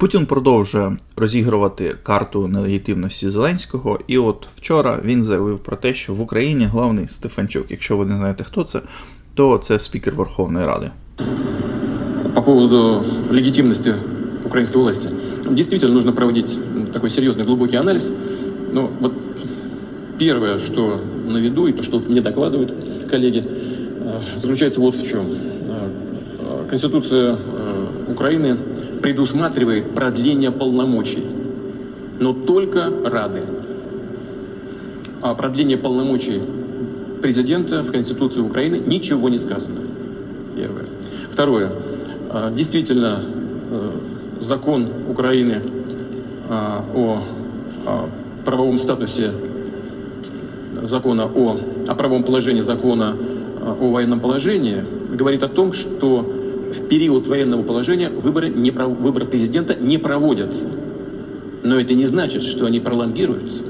Путін продовжує розігрувати карту нелегітимності Зеленського, і от вчора він заявив про те, що в Україні головний Стефанчук. Якщо ви не знаєте, хто це, то це спікер Верховної Ради. По поводу легитимности украинской власти. Действительно нужно проводить такой серьезный глубокий анализ. Но вот первое, что на виду, и то, что мне докладывают коллеги, э, заключается вот в чем. Э, э, Конституция э, Украины Предусматривает продление полномочий, но только Рады. А продление полномочий президента в Конституции Украины ничего не сказано. Первое. Второе. А, Действительно, э, закон Украины а, о а, правовом статусе закона о, о правовом положении закона о военном положении говорит о том, что в период военного положения выборы, не, выборы президента не проводятся. Но это не значит, что они пролонгируются.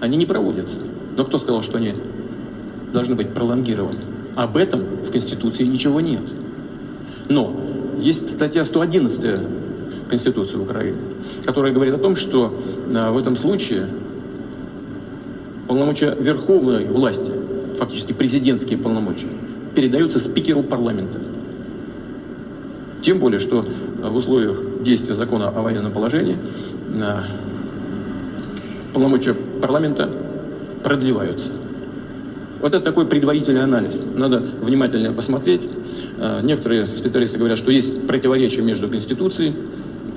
Они не проводятся. Но кто сказал, что они должны быть пролонгированы? Об этом в Конституции ничего нет. Но есть статья 111 Конституции Украины, которая говорит о том, что а, в этом случае полномочия верховной власти, фактически президентские полномочия, передаются спикеру парламента. Тем более, что в условиях действия закона о военном положении а, полномочия парламента продлеваются. Вот это такой предварительный анализ. Надо внимательно посмотреть. Э, Некоторые специалисты говорят, что есть противоречие между Конституцией,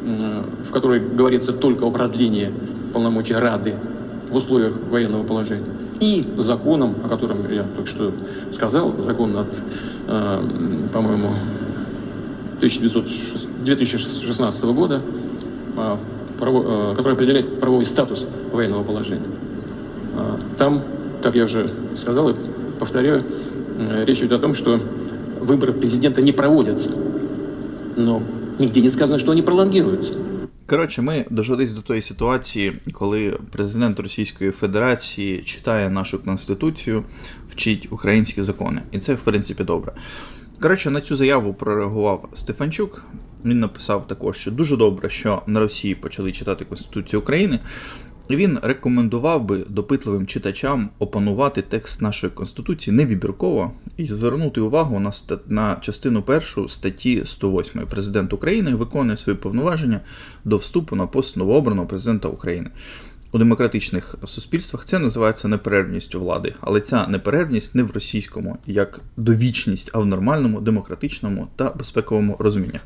м, в которой говорится только о продлении полномочий Рады в условиях военного положения, и законом, о котором я только что сказал, закон от, э, по-моему, 1906 2016 года, а, право- э, который определяет правовой статус военного положения. А, Там, как я уже сказал и повторяю, м, речь идет о том, что выборы президента не проводятся. Но нигде не сказано, что они пролонгируются. Коротше, ми дожились до тої ситуації, коли президент Російської Федерації читає нашу конституцію, вчить українські закони. І це, в принципі, добре. Коротше, на цю заяву прореагував Стефанчук. Він написав також, що дуже добре, що на Росії почали читати Конституцію України. Він рекомендував би допитливим читачам опанувати текст нашої конституції невибірково і звернути увагу на ста- на частину першу статті 108. Президент України виконує свої повноваження до вступу на пост новообраного президента України. У демократичних суспільствах це називається неперервністю влади, але ця неперервність не в російському як довічність, а в нормальному, демократичному та безпековому розуміннях.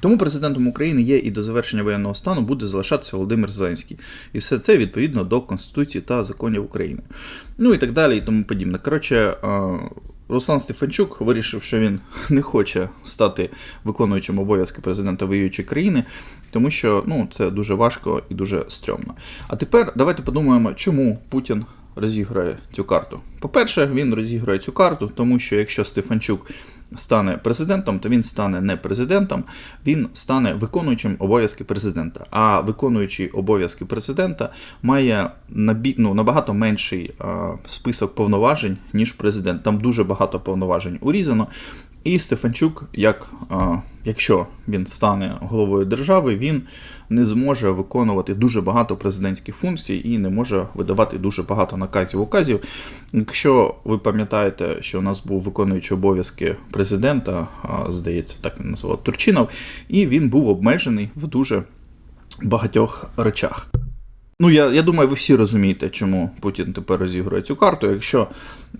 Тому президентом України є і до завершення воєнного стану буде залишатися Володимир Зеленський. І все це відповідно до Конституції та законів України. Ну і так далі, і тому подібне. Коротше, е, Руслан Стефанчук вирішив, що він не хоче стати виконуючим обов'язки президента воюючої країни, тому що ну, це дуже важко і дуже стрьомно. А тепер давайте подумаємо, чому Путін розіграє цю карту. По-перше, він розіграє цю карту, тому що якщо Стефанчук стане президентом, то він стане не президентом, він стане виконуючим обов'язки президента. А виконуючий обов'язки президента має набі... ну, набагато менший список повноважень, ніж президент. Там дуже багато повноважень урізано. І Стефанчук, як, е, якщо він стане головою держави, він не зможе виконувати дуже багато президентських функцій і не може видавати дуже багато наказів указів. Якщо ви пам'ятаєте, що у нас був виконуючий обов'язки президента, здається, так він називав Турчинов, і він був обмежений в дуже багатьох речах. Ну, я, я думаю, ви всі розумієте, чому Путін тепер розігрує цю карту. Якщо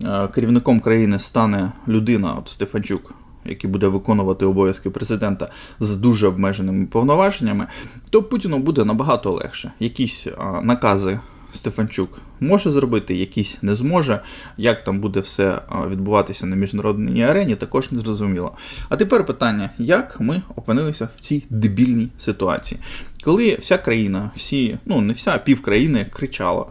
е, керівником країни стане людина, от Стефанчук, який буде виконувати обов'язки президента з дуже обмеженими повноваженнями, то Путіну буде набагато легше. Якісь е, накази Стефанчук може зробити, якісь не зможе. Як там буде все е, відбуватися на міжнародній арені, також не зрозуміло. А тепер питання: як ми опинилися в цій дебільній ситуації? Коли вся країна, всі, ну не вся а пів кричала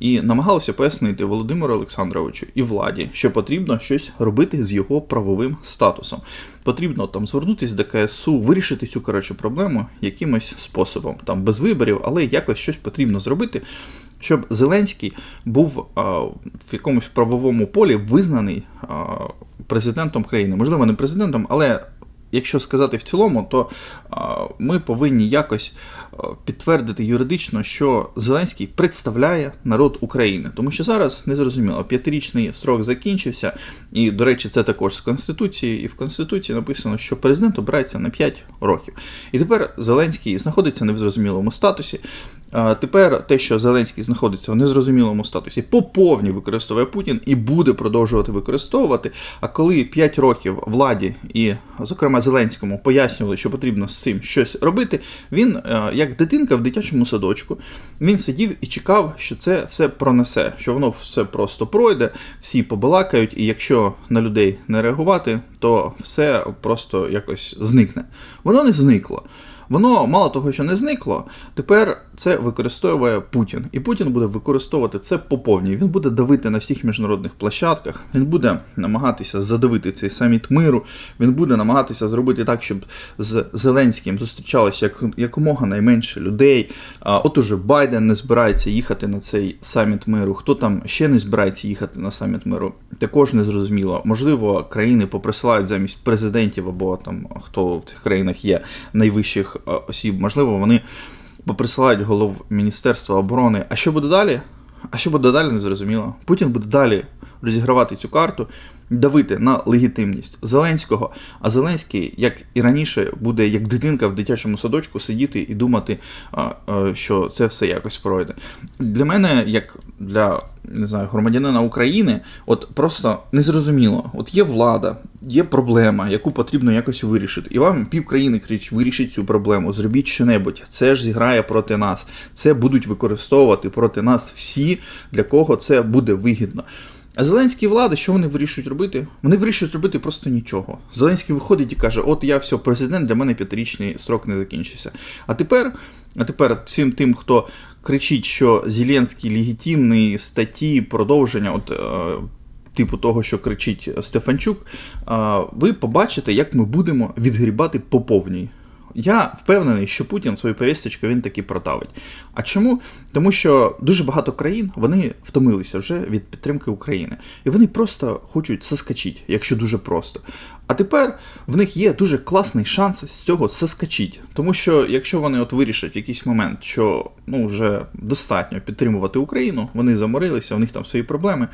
і намагалася пояснити Володимиру Олександровичу і владі, що потрібно щось робити з його правовим статусом. Потрібно там звернутися до КСУ, вирішити цю коротше проблему якимось способом, там без виборів, але якось щось потрібно зробити, щоб Зеленський був а, в якомусь правовому полі визнаний а, президентом країни. Можливо, не президентом, але якщо сказати в цілому, то а, ми повинні якось підтвердити юридично, що Зеленський представляє народ України. Тому що зараз незрозуміло, п'ятирічний срок закінчився, і, до речі, це також з Конституції, і в Конституції написано, що президент обирається на 5 років. І тепер Зеленський знаходиться не в зрозумілому статусі. Тепер те, що Зеленський знаходиться в незрозумілому статусі, по повній використовує Путін і буде продовжувати використовувати. А коли 5 років владі і, зокрема, Зеленському пояснювали, що потрібно з цим щось робити, він, е, як дитинка в дитячому садочку, він сидів і чекав, що це все пронесе, що воно все просто пройде, всі побалакають, і якщо на людей не реагувати, то все просто якось зникне. Воно не зникло. Воно мало того, що не зникло, тепер це використовує Путін. І Путін буде використовувати це по повній. Він буде давити на всіх міжнародних площадках, він буде намагатися задавити цей саміт миру, він буде намагатися зробити так, щоб з Зеленським зустрічалося як, якомога найменше людей. От уже Байден не збирається їхати на цей саміт миру. Хто там ще не збирається їхати на саміт миру, також не зрозуміло. Можливо, країни поприсилають замість президентів або там хто в цих країнах є найвищих е, осіб. Можливо, вони поприсилають голов Міністерства оборони. А що буде далі? А що буде далі, незрозуміло. Путін буде далі розігравати цю карту, давити на легітимність Зеленського. А Зеленський, як і раніше, буде як дитинка в дитячому садочку сидіти і думати, що це все якось пройде. Для мене, як для не знаю, громадянина України, от просто незрозуміло. От є влада, є проблема, яку потрібно якось вирішити. І вам півкраїни кричить, вирішіть цю проблему, зробіть що-небудь. Це ж зіграє проти нас. Це будуть використовувати проти нас всі, для кого це буде вигідно. А Зеленський і влада, що вони вирішують робити? Вони вирішують робити просто нічого. Зеленський виходить і каже: От я все, президент, для мене п'ятирічний срок не закінчився. А тепер, а тепер цим тим, хто кричить, що Зеленський легітимний статті, продовження, от. Е, Типу того, що кричить Стефанчук, ви побачите, як ми будемо відгрібати по повній. Я впевнений, що Путін свою повісточку він таки протавить. А чому? Тому що дуже багато країн вони втомилися вже від підтримки України. І вони просто хочуть соскочити, якщо дуже просто. А тепер в них є дуже класний шанс з цього соскочити. Тому що якщо вони от вирішать в якийсь момент, що ну вже достатньо підтримувати Україну, вони заморилися, у них там свої проблеми.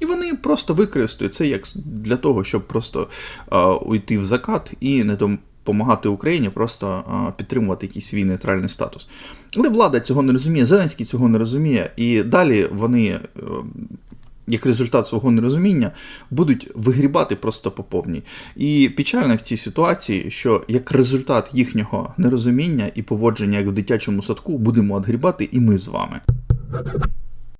І вони просто використають це як для того, щоб просто е, уйти в закат і не допомагати Україні, просто підтримувати якийсь свій нейтральний статус. Але влада цього не розуміє, Зеленський цього не розуміє, і далі вони. Е, як результат свого нерозуміння, будуть вигрібати просто по повній. І печально в цій ситуації, що як результат їхнього нерозуміння і поводження, як в дитячому садку, будемо відгрібати і ми з вами.